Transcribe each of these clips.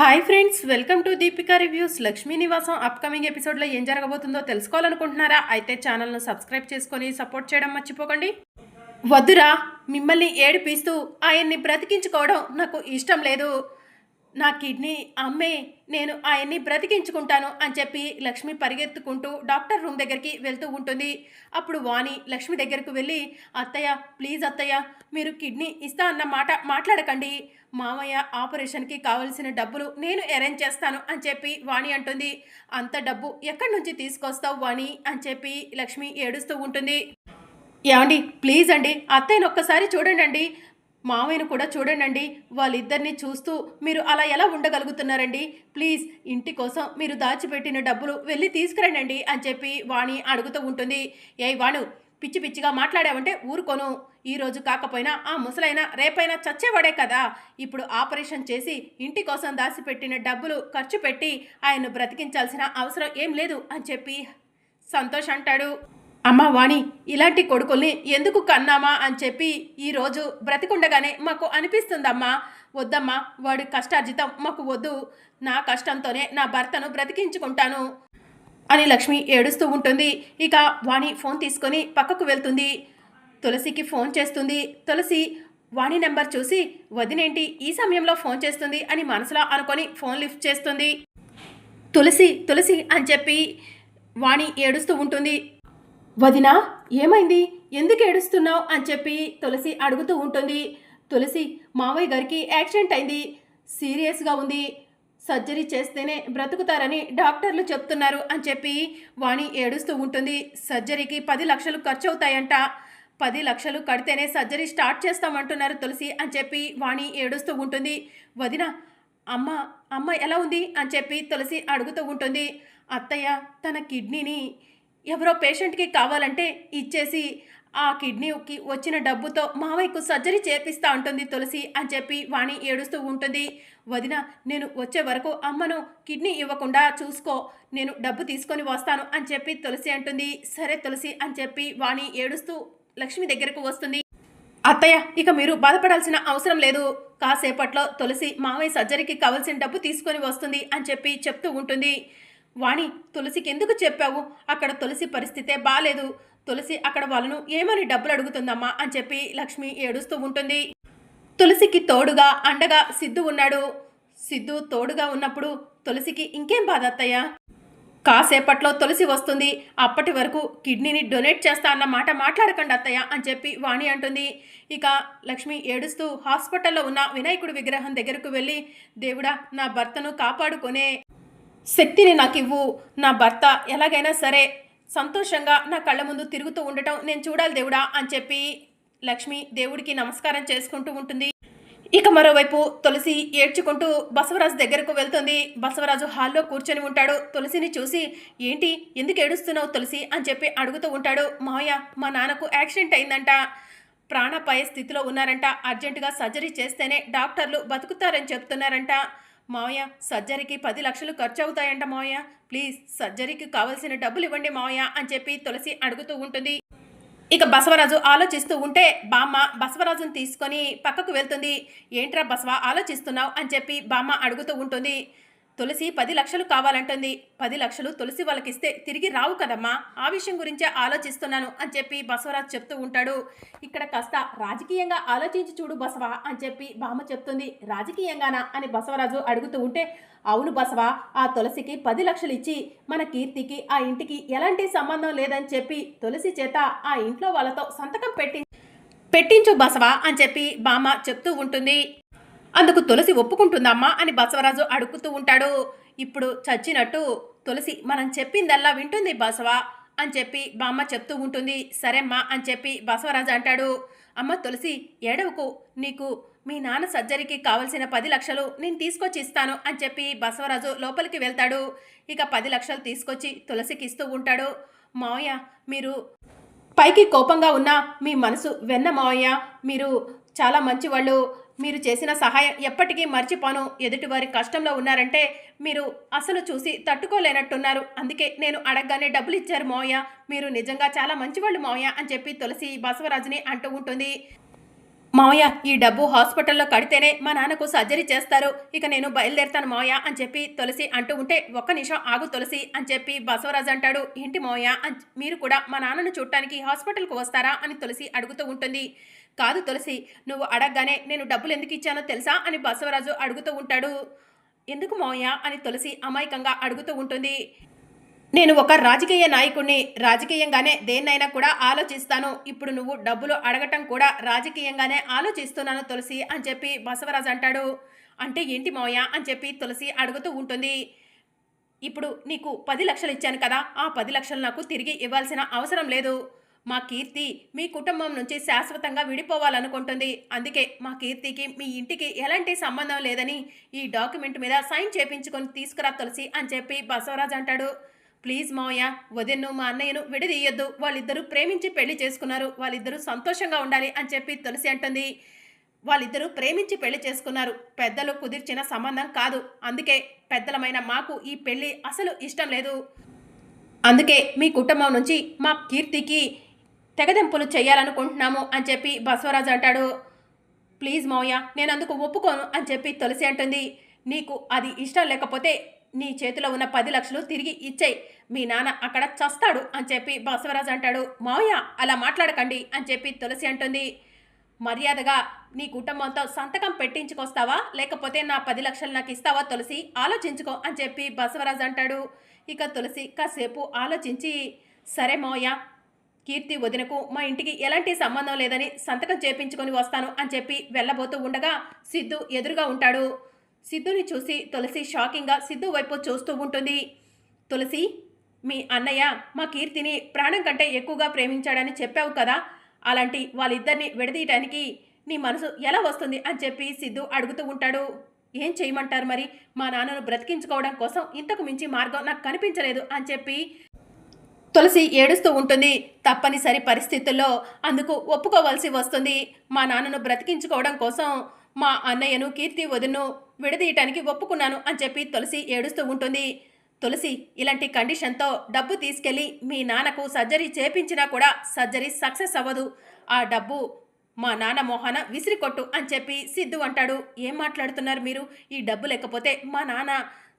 Hi friends welcome to Deepika reviews Lakshmi Nivasam upcoming ఎపిసోడ్లో ఏం జరగబోతుందో తెలుసుకోవాలనుకుంటున్నారా? అయితే ఛానల్ను సబ్స్క్రైబ్ చేసుకొని సపోర్ట్ చేయడం మర్చిపోకండి. వద్దురా మిమ్మల్ని ఏడిపిస్తూ ఆయన్ని బ్రతికించుకోవడం నాకు ఇష్టం లేదు. నా కిడ్నీ అమ్మే నేను ఆయన్ని బ్రతికించుకుంటాను అని చెప్పి లక్ష్మి పరిగెత్తుకుంటూ డాక్టర్ రూమ్ దగ్గరికి వెళ్తూ ఉంటుంది. అప్పుడు వాణి లక్ష్మి దగ్గరకు వెళ్ళి అత్తయ్య ప్లీజ్ అత్తయ్య మీరు కిడ్నీ ఇస్తా అన్న మాట మాట్లాడకండి. మామయ్య ఆపరేషన్కి కావలసిన డబ్బులు నేను అరేంజ్ చేస్తాను అని చెప్పి వాణి అంటుంది. అంత డబ్బు ఎక్కడి నుంచి తీసుకొస్తావు వాణి? అని చెప్పి లక్ష్మి ఏడుస్తూ ఉంటుంది. ఏమండి ప్లీజ్ అండి అత్తయ్యను ఒక్కసారి చూడండి అండి మామయ్యను కూడా చూడండి వాళ్ళిద్దరిని చూస్తూ మీరు అలా ఎలా ఉండగలుగుతున్నారండి? ప్లీజ్ ఇంటి కోసం మీరు దాచిపెట్టిన డబ్బులు వెళ్ళి తీసుకురండి అని చెప్పి వాణి అడుగుతూ ఉంటుంది. ఏ వాణు పిచ్చి పిచ్చిగా మాట్లాడావంటే ఊరుకోను. ఈ రోజు కాకపోయినా ఆ ముసలైనా రేపైనా చచ్చేవాడే కదా. ఇప్పుడు ఆపరేషన్ చేసి ఇంటి కోసం దాచిపెట్టిన డబ్బులు ఖర్చు పెట్టి ఆయన్ను బ్రతికించాల్సిన అవసరం ఏం లేదు అని చెప్పి సంతోష్ అంటాడు. అమ్మ వాణి ఇలాంటి కొడుకుల్ని ఎందుకు కన్నామా అని చెప్పి ఈరోజు బ్రతికుండగానే మాకు అనిపిస్తుందమ్మా. వద్దమ్మా వాడి కష్టార్జితం మాకు వద్దు. నా కష్టంతోనే నా భర్తను బ్రతికించుకుంటాను. అని లక్ష్మి ఏడుస్తూ ఉంటుంది. ఇక వాణి ఫోన్ తీసుకొని పక్కకు వెళ్తుంది. తులసికి ఫోన్ చేస్తుంది. తులసి వాణి నెంబర్ చూసి వదినేంటి ఈ సమయంలో ఫోన్ చేస్తుంది అని మనసులో అనుకొని ఫోన్ లిఫ్ట్ చేస్తుంది. తులసి తులసి అని చెప్పి వాణి ఏడుస్తూ ఉంటుంది. వదినా ఏమైంది? ఎందుకు ఏడుస్తున్నావు? అని చెప్పి తులసి అడుగుతూ ఉంటుంది. తులసి మావయ్య గారికి యాక్సిడెంట్ అయింది. సీరియస్గా ఉంది. సర్జరీ చేస్తేనే బ్రతుకుతారని డాక్టర్లు చెప్తున్నారు అని చెప్పి వాణి ఏడుస్తూ ఉంటుంది. సర్జరీకి పది లక్షలు ఖర్చు అవుతాయంట పది లక్షలు కడితేనే సర్జరీ స్టార్ట్ చేస్తామంటున్నారు తులసి అని చెప్పి వాణి ఏడుస్తూ ఉంటుంది. వదిన అమ్మ అమ్మ ఎలా ఉంది? అని చెప్పి తులసి అడుగుతూ ఉంటుంది. అత్తయ్య తన కిడ్నీని ఎవరో పేషెంట్కి కావాలంటే ఇచ్చేసి ఆ కిడ్నీకి వచ్చిన డబ్బుతో మావయ్యకు సర్జరీ చేపిస్తా ఉంటుంది తులసి అని చెప్పి వాణి ఏడుస్తూ ఉంటుంది. వదిన నేను వచ్చే వరకు అమ్మను కిడ్నీ ఇవ్వకుండా చూసుకో నేను డబ్బు తీసుకొని వస్తాను అని చెప్పి తులసి అంటుంది. సరే తులసి అని చెప్పి వాణి ఏడుస్తూ లక్ష్మి దగ్గరకు వస్తుంది. అత్తయ్య ఇక మీరు బాధపడాల్సిన అవసరం లేదు. కాసేపట్లో తులసి మావయ్య సర్జరీకి కావాల్సిన డబ్బు తీసుకొని వస్తుంది అని చెప్పి చెప్తూ ఉంటుంది. వాణి తులసికి ఎందుకు చెప్పావు? అక్కడ తులసి పరిస్థితే బాలేదు. తులసి అక్కడ వాళ్ళను ఏమని డబ్బులు అడుగుతుందమ్మా అని చెప్పి లక్ష్మి ఏడుస్తూ ఉంటుంది. తులసికి తోడుగా అండగా సిద్ధు ఉన్నాడు. సిద్ధు తోడుగా ఉన్నప్పుడు తులసికి ఇంకేం బాధ అత్తయ్యా? కాసేపట్లో తులసి వస్తుంది. అప్పటి వరకు కిడ్నీని డొనేట్ చేస్తా అన్న మాట మాట్లాడకండి అత్తయ్య అని చెప్పి వాణి అంటుంది. ఇక లక్ష్మి ఏడుస్తూ హాస్పిటల్లో ఉన్న వినాయకుడి విగ్రహం దగ్గరకు వెళ్ళి దేవుడా నా భర్తను కాపాడుకునే శక్తిని నాకు ఇవ్వు నా భర్త ఎలాగైనా సరే సంతోషంగా నా కళ్ళ ముందు తిరుగుతూ ఉండటం నేను చూడాలి దేవుడా అని చెప్పి లక్ష్మి దేవుడికి నమస్కారం చేసుకుంటూ ఉంటుంది. ఇక మరోవైపు తులసి ఏడ్చుకుంటూ బసవరాజు దగ్గరకు వెళ్తుంది. బసవరాజు హాల్లో కూర్చొని ఉంటాడు. తులసిని చూసి ఏంటి? ఎందుకు ఏడుస్తున్నావు తులసి? అని చెప్పి అడుగుతూ ఉంటాడు. మావయ్య మా నాన్నకు యాక్సిడెంట్ అయిందంట. ప్రాణాపాయ స్థితిలో ఉన్నారంట. అర్జెంటుగా సర్జరీ చేస్తేనే డాక్టర్లు బతుకుతారని చెప్తున్నారంట. మావయ్య సర్జరీకి పది లక్షలు ఖర్చు అవుతాయంట మావయ్య. ప్లీజ్ సర్జరీకి కావాల్సిన డబ్బులు ఇవ్వండి మావయ్య అని చెప్పి తులసి అడుగుతూ ఉంటుంది. ఇక బసవరాజు ఆలోచిస్తూ ఉంటే బామ్మ బసవరాజును తీసుకొని పక్కకు వెళ్తుంది. ఏంట్రా బసవ ఆలోచిస్తున్నావు అని చెప్పి బామ్మ అడుగుతూ ఉంటుంది. తులసి పది లక్షలు కావాలంటుంది. పది లక్షలు తులసి వాళ్ళకి ఇస్తే తిరిగి రావు కదమ్మా. ఆ విషయం గురించే ఆలోచిస్తున్నాను అని చెప్పి బసవరాజ్ చెప్తూ ఉంటాడు. ఇక్కడ కాస్త రాజకీయంగా ఆలోచించి చూడు బసవ అని చెప్పి బామ్మ చెప్తుంది. రాజకీయంగానా అని బసవరాజు అడుగుతూ ఉంటే అవును బసవ ఆ తులసికి పది లక్షలు ఇచ్చి మన కీర్తికి ఆ ఇంటికి ఎలాంటి సంబంధం లేదని చెప్పి తులసి చేత ఆ ఇంట్లో వాళ్ళతో సంతకం పెట్టి పెట్టించు బసవ అని చెప్పి బామ్మ చెప్తూ ఉంటుంది. అందుకు తులసి ఒప్పుకుంటుందమ్మా అని బసవరాజు అడుగుతూ ఉంటాడు. ఇప్పుడు చచ్చినట్టు తులసి మనం చెప్పిందల్లా వింటుంది బసవ అని చెప్పి బామ్మ చెప్తూ ఉంటుంది. సరేమ్మా అని చెప్పి బసవరాజు అంటాడు. అమ్మ తులసి ఏడవకు నీకు మీ నాన్న సర్జరీకి కావలసిన పది లక్షలు నేను తీసుకొచ్చి ఇస్తాను అని చెప్పి బసవరాజు లోపలికి వెళ్తాడు. ఇక పది లక్షలు తీసుకొచ్చి తులసికి ఇస్తూ ఉంటాడు. మావయ్య మీరు పైకి కోపంగా ఉన్న మీ మనసు వెన్న మావయ్య మీరు చాలా మంచివాళ్ళు. మీరు చేసిన సహాయం ఎప్పటికీ మర్చిపోను. ఎదుటివారి కష్టంలో ఉన్నారంటే మీరు అసలు చూసి తట్టుకోలేనట్టున్నారు. అందుకే నేను అడగగానే డబ్బులు ఇచ్చారు మావయ్య. మీరు నిజంగా చాలా మంచివాళ్ళు మావయ్య అని చెప్పి తులసి బసవరాజుని అంటూ ఉంటుంది. మావయ్య ఈ డబ్బు హాస్పిటల్లో కడితేనే మా నాన్నకు సర్జరీ చేస్తారు. ఇక నేను బయలుదేరుతాను మావయ్య అని చెప్పి తులసి అంటూ ఉంటే ఒక్క నిమిషం ఆగు తులసి అని చెప్పి బసవరాజు అంటాడు. ఏంటి మావయ్య? అని మీరు కూడా మా నాన్నను చూడటానికి హాస్పిటల్కు వస్తారా? అని తులసి అడుగుతూ ఉంటుంది. కాదు తులసి నువ్వు అడగగానే నేను డబ్బులు ఎందుకు ఇచ్చానో తెలుసా? అని బసవరాజు అడుగుతూ ఉంటాడు. ఎందుకు మావయ్య? అని తులసి అమాయకంగా అడుగుతూ ఉంటుంది. నేను ఒక రాజకీయ నాయకుడిని రాజకీయంగానే దేన్నైనా కూడా ఆలోచిస్తాను. ఇప్పుడు నువ్వు డబ్బులు అడగటం కూడా రాజకీయంగానే ఆలోచిస్తున్నాను తులసి అని చెప్పి బసవరాజు అంటాడు. అంటే ఏంటి మావయ్య? అని చెప్పి తులసి అడుగుతూ ఉంటుంది. ఇప్పుడు నీకు పది లక్షలు ఇచ్చాను కదా. ఆ పది లక్షలు నాకు తిరిగి ఇవ్వాల్సిన అవసరం లేదు. మా కీర్తి మీ కుటుంబం నుంచి శాశ్వతంగా విడిపోవాలనుకుంటుంది. అందుకే మా కీర్తికి మీ ఇంటికి ఎలాంటి సంబంధం లేదని ఈ డాక్యుమెంట్ మీద సైన్ చేపించుకొని తీసుకురా తులసి అని చెప్పి బసవరాజ్ అంటాడు. ప్లీజ్ మావయ్య వదిన్ను మా అన్నయ్యను విడదీయొద్దు. వాళ్ళిద్దరూ ప్రేమించి పెళ్ళి చేసుకున్నారు. వాళ్ళిద్దరూ సంతోషంగా ఉండాలి అని చెప్పి తులసి అంటుంది. వాళ్ళిద్దరూ ప్రేమించి పెళ్ళి చేసుకున్నారు. పెద్దలు కుదిర్చిన సంబంధం కాదు. అందుకే పెద్దలమైన మాకు ఈ పెళ్ళి అసలు ఇష్టం లేదు. అందుకే మీ కుటుంబం నుంచి మా కీర్తికి తెగదెంపులు చేయాలనుకుంటున్నాము అని చెప్పి బసవరాజు అంటాడు. ప్లీజ్ మావయ్య నేను అందుకు ఒప్పుకోను అని చెప్పి తులసి అంటుంది. నీకు అది ఇష్టం లేకపోతే నీ చేతిలో ఉన్న పది లక్షలు తిరిగి ఇచ్చేయి. మీ నాన్న అక్కడ చస్తాడు అని చెప్పి బసవరాజు అంటాడు. మావయ్య అలా మాట్లాడకండి అని చెప్పి తులసి అంటుంది. మర్యాదగా నీ కుటుంబంతో సంతకం పెట్టించుకొస్తావా? లేకపోతే నా పది లక్షలు నాకు ఇస్తావా తులసి? ఆలోచించుకో అని చెప్పి బసవరాజు అంటాడు. ఇక తులసి కాసేపు ఆలోచించి సరే మావయ్య కీర్తి వదినకు మా ఇంటికి ఎలాంటి సంబంధం లేదని సంతకం చేపించుకొని వస్తాను అని చెప్పి వెళ్ళబోతూ ఉండగా సిద్ధు ఎదురుగా ఉంటాడు. సిద్ధుని చూసి తులసి షాకింగ్గా సిద్ధు వైపు చూస్తూ ఉంటుంది. తులసి మీ అన్నయ్య మా కీర్తిని ప్రాణం కంటే ఎక్కువగా ప్రేమించాడని చెప్పావు కదా. అలాంటి వాళ్ళిద్దరిని విడదీయటానికి నీ మనసు ఎలా వస్తుంది అని చెప్పి సిద్ధు అడుగుతూ ఉంటాడు. ఏం చేయమంటారు మరి? మా నాన్నను బ్రతికించుకోవడం కోసం ఇంతకు మించి మార్గం నాకు కనిపించలేదు అని చెప్పి తులసి ఏడుస్తూ ఉంటుంది. తప్పనిసరి పరిస్థితుల్లో అందుకు ఒప్పుకోవాల్సి వస్తుంది. మా నాన్నను బ్రతికించుకోవడం కోసం మా అన్నయ్యను కీర్తి వదిను విడదీయటానికి ఒప్పుకున్నాను అని చెప్పి తులసి ఏడుస్తూ ఉంటుంది. తులసి ఇలాంటి కండిషన్తో డబ్బు తీసుకెళ్ళి మీ నాన్నకు సర్జరీ చేపించినా కూడా సర్జరీ సక్సెస్ అవ్వదు. ఆ డబ్బు మా నాన్న మోహన విసిరికొట్టు అని చెప్పి సిద్ధు అంటాడు. ఏం మాట్లాడుతున్నారు మీరు? ఈ డబ్బు లేకపోతే మా నాన్న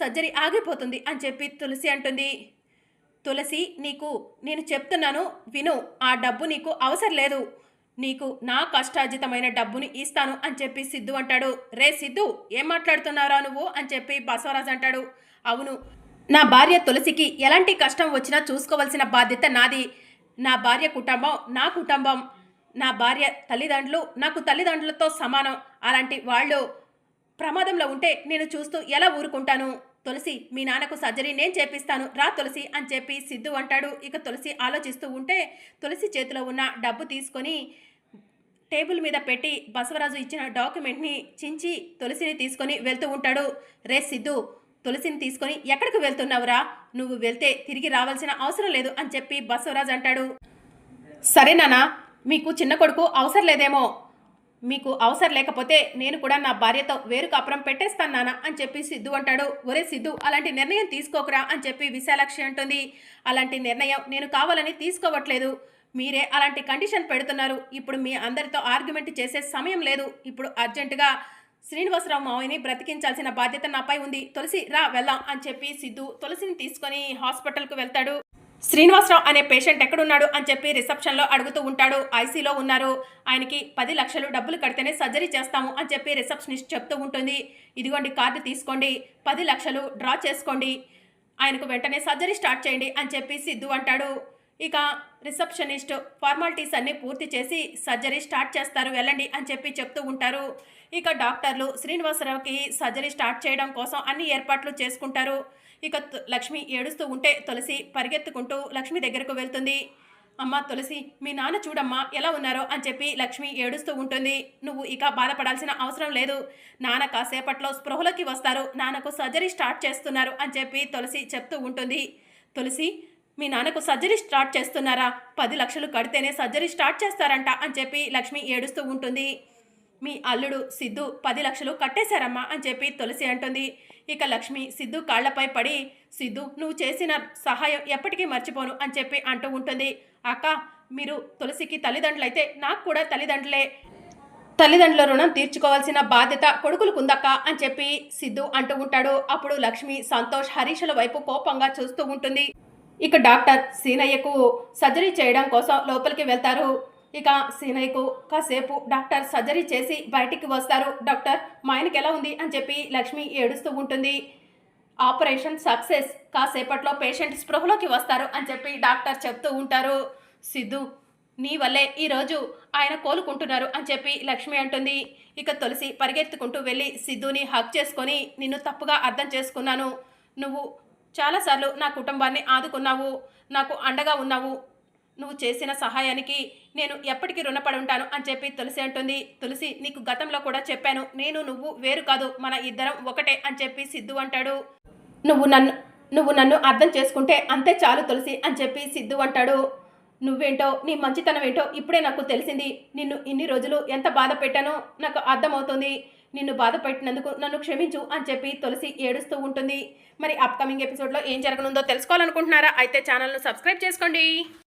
సర్జరీ ఆగిపోతుంది అని చెప్పి తులసి అంటుంది. తులసి నీకు నేను చెప్తున్నాను విను ఆ డబ్బు నీకు అవసరం లేదు. నీకు నా కష్టార్జితమైన డబ్బుని ఇస్తాను అని చెప్పి సిద్ధు అంటాడు. రే సిద్ధు ఏం మాట్లాడుతున్నారా నువ్వు అని చెప్పి బసవరాజు అంటాడు. అవును నా భార్య తులసికి ఎలాంటి కష్టం వచ్చినా చూసుకోవాల్సిన బాధ్యత నాది. నా భార్య కుటుంబం నా కుటుంబం. నా భార్య తల్లిదండ్రులు నాకు తల్లిదండ్రులతో సమానం. అలాంటి వాళ్ళు ప్రమాదంలో ఉంటే నేను చూస్తూ ఎలా ఊరుకుంటాను? తులసి మీ నాన్నకు సర్జరీ నేను చేపిస్తాను. రా తులసి అని చెప్పి సిద్ధు అంటాడు. ఇక తులసి ఆలోచిస్తూ ఉంటే తులసి చేతిలో ఉన్న డబ్బు తీసుకొని టేబుల్ మీద పెట్టి బసవరాజు ఇచ్చిన డాక్యుమెంట్ని చించి తులసిని తీసుకొని వెళ్తూ ఉంటాడు. రే సిద్ధు తులసిని తీసుకొని ఎక్కడికి వెళ్తున్నావురా? నువ్వు వెళ్తే తిరిగి రావాల్సిన అవసరం లేదు అని చెప్పి బసవరాజు అంటాడు. సరే నానా మీకు చిన్న కొడుకు అవసరం లేదేమో. మీకు అవసరం లేకపోతే నేను కూడా నా భార్యతో వేరు కాపురం పెట్టేస్తాను నాన్న అని చెప్పి సిద్ధు అంటాడు. ఒరే సిద్ధు అలాంటి నిర్ణయం తీసుకోకరా అని చెప్పి విశాలాక్షి అంటుంది. అలాంటి నిర్ణయం నేను కావాలని తీసుకోవట్లేదు. మీరే అలాంటి కండిషన్ పెడుతున్నారు. ఇప్పుడు మీ అందరితో ఆర్గ్యుమెంట్ చేసే సమయం లేదు. ఇప్పుడు అర్జెంటుగా శ్రీనివాసరావు మావయ్యని బ్రతికించాల్సిన బాధ్యత నాపై ఉంది. తులసి రా వెళ్దాం అని చెప్పి సిద్ధు తులసిని తీసుకొని హాస్పిటల్కు వెళ్తాడు. శ్రీనివాసరావు అనే పేషెంట్ ఎక్కడున్నాడు అని చెప్పి రిసెప్షన్లో అడుగుతూ ఉంటాడు. ఐసీలో ఉన్నారు. ఆయనకి పది లక్షలు డబ్బులు కడితేనే సర్జరీ చేస్తాము అని చెప్పి రిసెప్షనిస్ట్ చెప్తూ ఉంటుంది. ఇదిగోండి కార్డు తీసుకోండి. పది లక్షలు డ్రా చేసుకోండి. ఆయనకు వెంటనే సర్జరీ స్టార్ట్ చేయండి అని చెప్పి సిద్ధు అంటాడు. ఇక రిసెప్షనిస్ట్ ఫార్మాలిటీస్ అన్ని పూర్తి చేసి సర్జరీ స్టార్ట్ చేస్తారు వెళ్ళండి అని చెప్పి చెప్తూ ఉంటారు. ఇక డాక్టర్లు శ్రీనివాసరావుకి సర్జరీ స్టార్ట్ చేయడం కోసం అన్ని ఏర్పాట్లు చేసుకుంటారు. ఇక తు- లక్ష్మి ఏడుస్తూ ఉంటే తులసి పరిగెత్తుకుంటూ లక్ష్మి దగ్గరకు వెళ్తుంది. అమ్మ తులసి మీ నాన్న చూడమ్మా ఎలా ఉన్నారో అని చెప్పి లక్ష్మి ఏడుస్తూ ఉంటుంది. నువ్వు ఇక బాధపడాల్సిన అవసరం లేదు. నాన్న కాసేపట్లో స్పృహలోకి వస్తారు. నాన్నకు సర్జరీ స్టార్ట్ చేస్తున్నారు అని చెప్పి తులసి చెప్తూ ఉంటుంది. తులసి మీ నాన్నకు సర్జరీ స్టార్ట్ చేస్తున్నారా? పది లక్షలు కడితేనే సర్జరీ స్టార్ట్ చేస్తారంట అని చెప్పి లక్ష్మి ఏడుస్తూ ఉంటుంది. మీ అల్లుడు సిద్ధు పది లక్షలు కట్టేశారమ్మా అని చెప్పి తులసి అంటుంది. ఇక లక్ష్మి సిద్ధు కాళ్ళపై పడి సిద్ధు నువ్వు చేసిన సహాయం ఎప్పటికీ మర్చిపోను అని చెప్పి అంటూ ఉంటుంది. అక్క మీరు తులసికి తల్లిదండ్రులైతే నాకు కూడా తల్లిదండ్రులే. తల్లిదండ్రుల రుణం తీర్చుకోవాల్సిన బాధ్యత కొడుకులకుందక్క అని చెప్పి సిద్ధు అంటూ ఉంటాడు. అప్పుడు లక్ష్మి సంతోష్ హరీషుల వైపు కోపంగా చూస్తూ ఉంటుంది. ఇక డాక్టర్ సీనయ్యకు సర్జరీ చేయడం కోసం లోపలికి వెళ్తారు. ఇక సీనయ్యకు కాసేపు డాక్టర్ సర్జరీ చేసి బయటికి వస్తారు. డాక్టర్ మా ఆయనకి ఎలా ఉంది? అని చెప్పి లక్ష్మి ఏడుస్తూ ఉంటుంది. ఆపరేషన్ సక్సెస్ కాసేపట్లో పేషెంట్ స్పృహలోకి వస్తారు అని చెప్పి డాక్టర్ చెప్తూ ఉంటారు. సిద్ధు నీ వల్లే ఈరోజు ఆయన కోలుకుంటున్నారు అని చెప్పి లక్ష్మి అంటుంది. ఇక తులసి పరిగెత్తుకుంటూ వెళ్ళి సిద్ధుని హక్ చేసుకొని నిన్ను తప్పుగా అర్థం చేసుకున్నాను. నువ్వు చాలాసార్లు నా కుటుంబాన్ని ఆదుకున్నావు. నాకు అండగా ఉన్నావు. నువ్వు చేసిన సహాయానికి నేను ఎప్పటికీ రుణపడి ఉంటాను అని చెప్పి తులసి అంటుంది. తులసి నీకు గతంలో కూడా చెప్పాను నేను నువ్వు వేరు కాదు మన ఇద్దరం ఒకటే అని చెప్పి సిద్ధు అంటాడు. నువ్వు నన్ను నువ్వు నన్ను అర్థం చేసుకుంటే అంతే చాలు తులసి అని చెప్పి సిద్ధు అంటాడు. నువ్వేంటో నీ మంచితనం ఏంటో ఇప్పుడే నాకు తెలిసింది. నిన్ను ఇన్ని రోజులు ఎంత బాధ పెట్టానో నాకు అర్థమవుతుంది. నిన్ను బాధ పెట్టినందుకు నన్ను క్షమించు అని చెప్పి తులసి ఏడుస్తూ ఉంటుంది. మరి అప్కమింగ్ ఎపిసోడ్లో ఏం జరగనుందో తెలుసుకోవాలనుకుంటున్నారా? అయితే ఛానల్ను సబ్స్క్రైబ్ చేసుకోండి.